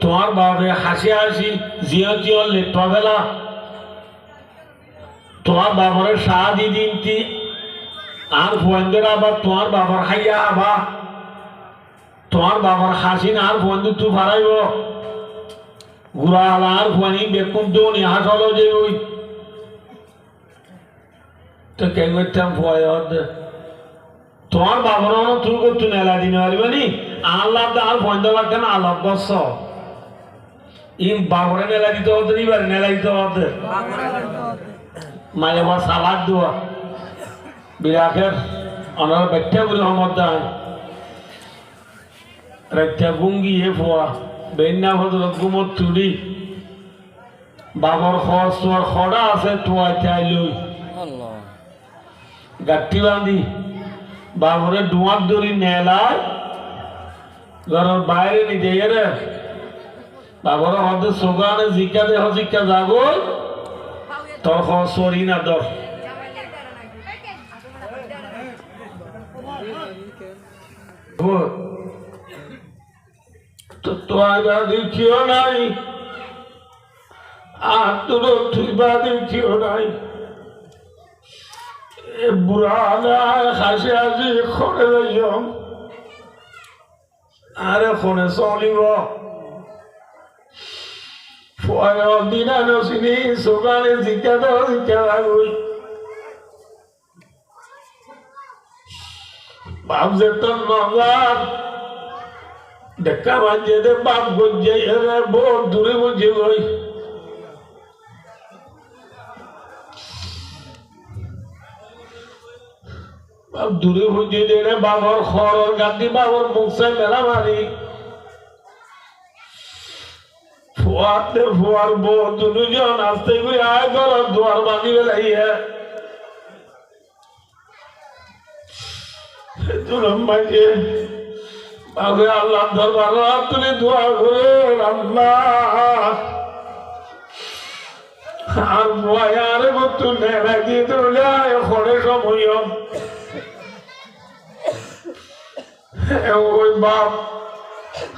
তোমার বাবে হাসি হাসি জিও তোমার বাবার সাহায্য দিনটি আর ফোনদের আবার তোমার বাবার খাইয়া আবার তোমার বাবার হাসি না আর ফোন তু ফারাইব ঘুরা আর বেকুন যে ওই। তো কে করতাম তোমার বাবার তুই করতু নেলা দিন আল্লাহ আর কেন আলাপ বস। ই বাবরে নেলা দিতে হতে নি পারে নেলা দিতে হতে মাঝে আমার সালাদ দেওয়া। বিরাটের অনার ব্যাখ্যা করে রহমত দান রেখা গুঙ্গি এ ফোয়া বেন্না হজরত গুমত তুলি বাবর খরচ তোমার খড়া আছে তোয়াই চাই লই গাঠি বান্ধি বাবরে ডুয়ার দড়ি নেলায় ঘরের বাইরে নিতে রে। বাবর হদে সোগানে জিকা দেহ, জিকা যাগল তোর সরি না দর তো তোয়াইবা দেখিও নাই। আর তোর থুইবা দেখিও নাই। বুড়া হাসি হাসি খড়ে যাইও আরে ফোনে চলিব ফয় দিনা নচিনি চোগানে জিকা দ জিকা লাগই বাপ যে তোর নগার দেখা বাজে দে বাপ গঞ্জে এরে বহুত দূরে বুঝে গই। দূরে বুঝে দে রে বাবর খরর গান্ধী বাবর মুখে মেলা মারি। ফুয়ার দে ফুয়ার বউ দুজন আসতে গই আয় কর, দুয়ার বাঁধি বেলাইয়া। আল্লাহ আর বয়ারে বতু নেড়া দিয়ে তুলে খড়ে সময়। বাপ।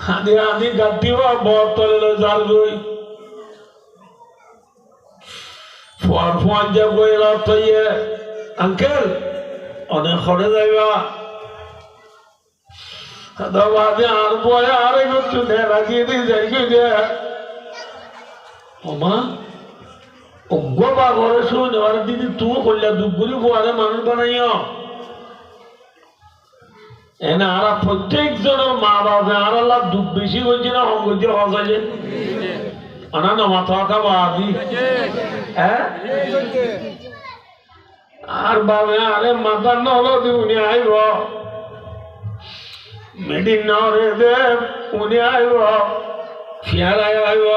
হাদি হাদি গাটি বা বতলে জাল গই ফুয়ার ফুয়ার যা বই রাত আঙ্কেল, অনেক খড়ে যাইবা। বাদে আর পরে আর একটু নেড়া দিয়ে দিয়ে যাই গে যে। ওমা অজ্ঞ বা ঘরে শুনে আর দিদি তুই করলে দুগুলি পোয়ারে মানুষ বানাইও এনে আর প্রত্যেক জনের মা বাবা আর আল্লাহ দুঃখ বেশি হয়েছে না অঙ্গতি হসাইছে আনা না মাথা মাথা বাদি হ্যাঁ? আর বাবে আরে মাথা নল দিউনি আইব। মেডিন নরে দে উনি আইব ফিয়ারাই আইব।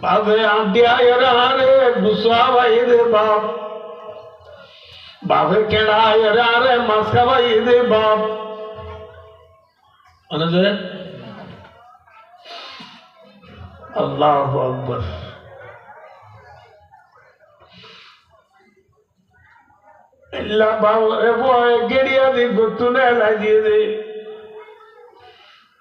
বাবে আন্টি আইরে আরে গুসা ভাই দে বাপ। বাপে কেড়ায় রে আরে মাছ খাবাই দে বাপ। অনেক আল্লাহ আকবর। ইল্লা বাল রে বয় গেড়িয়া দি গুতুনে লাগিয়ে দে।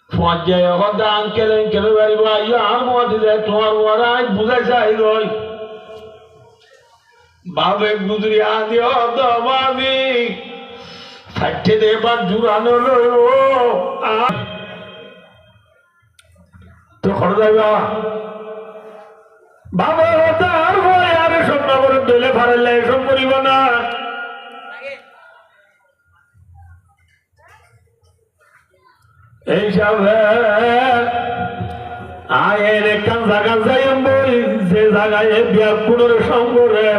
পর্যায়ে হদা আঙ্কেল আঙ্কেল বাড়ি বা ইয়া আর মধ্যে তোমার ওরা বুঝাইছে আই রয় বাবে গুজরি আদি হদ বাদি ফাটে দেবার জুড়ানো লই ও তো খড় যাইবা বাবা আর ভয়, আর সব নগরের দলে ফারেলে এসব করিব না। এইসবে আয়ের একখান জায়গা যাই বই, যে জায়গায় বিয়ার পুনর সঙ্গরে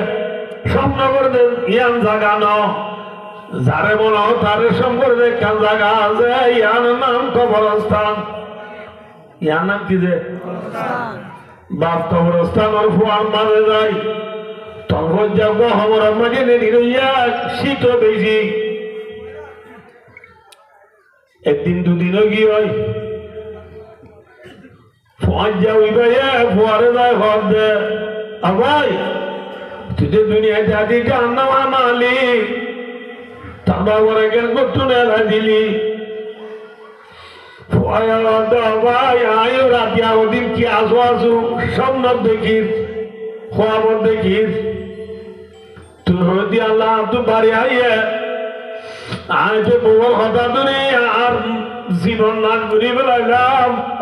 সমনগর ইয়ান জায়গা ন যারে বলো তারে সঙ্গর একখান জায়গা আছে, ইয়ার নাম কবরস্থান। ইয়ার নাম কি যে? বাপ কবরস্থান ওর ফুয়ার মাঝে যাই তখন যাব আমার মাঝে নিরইয়া শীত বেশি। একদিন দুদিনও কি হয়? ফোয়ার যাওই ভাইয়া ফোয়ারে যায় ঘর দে। ভাই তুই দুনিয়া জাতিটা আন্না মালি তারপর কেন করতো না দিলি। ভাই, আয়ো রাতি ওদিন কি দেখিস দেখিস। বাড়ি আইয়ে আর জীবন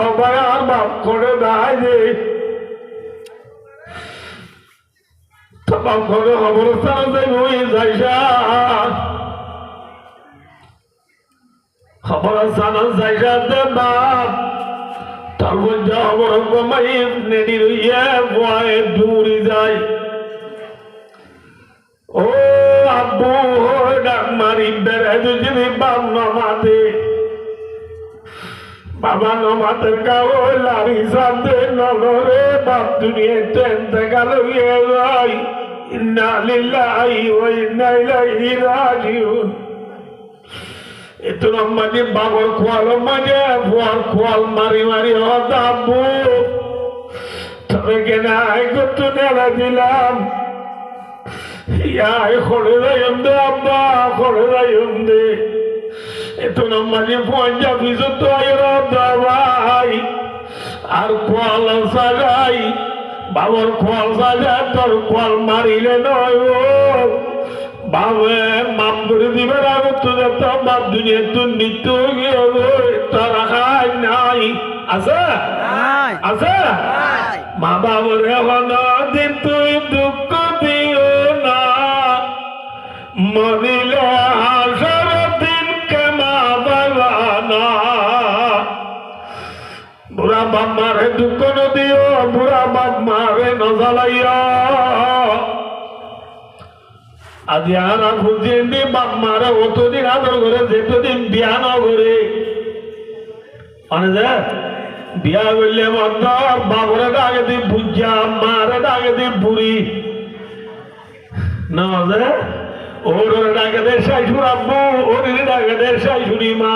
অবাই আর বাপ করে দায় যে তো বাপ করে অবস্থান যাই বই যাইসা জানা যাইসা দে বাপ তার মধ্যে খবর কমাই নেডি রইয়া যায়। ও আব্বু, ডাক মারি বেড়ে যদি বাপ নমাতে বাবা নমাতের কাউ লারি সাথে নলরে বাপ দুনিয়া টেন দেখাল যাই ইন্না লিল্লাহি ওয়া ইন্না ইলাইহি মানে বাবার খোয়াল খোয়াল মারি মারি হতা আব্বু তবে কেনা করতে নেলা দিলাম। Ya, hijo de dayonde, abba, hijo de dayonde. Fuanja, piso tu ayro dabai. আর কোয়াল সাজাই বাবার কোয়াল সাজাই তোর কোয়াল মারিলে নয় বাবে মাপ করে দিবে আগে তোদের তো বাপ দুনিয়া তো নিত্য গিয়ে তারা খাই নাই। আছে? আছে? মা বাবার এখন দিন তুই দুঃখ দিও না। মরিলে মারে দুঃখ ন দিও বুড়া বাপ মারে নজালাইয়া। আজি আর বুঝিয়ে বাপ মারে অতদিন আদর করে যেতদিন বিয়া ন করে মানে যে, বিয়া করলে বন্ধ বাবরে ডাকে দি বুঝা মারে ডাকে দি বুড়ি না যে ওর ডাকে দে শাশুর আব্বু ওর ডাকে দে শাশুড়ি মা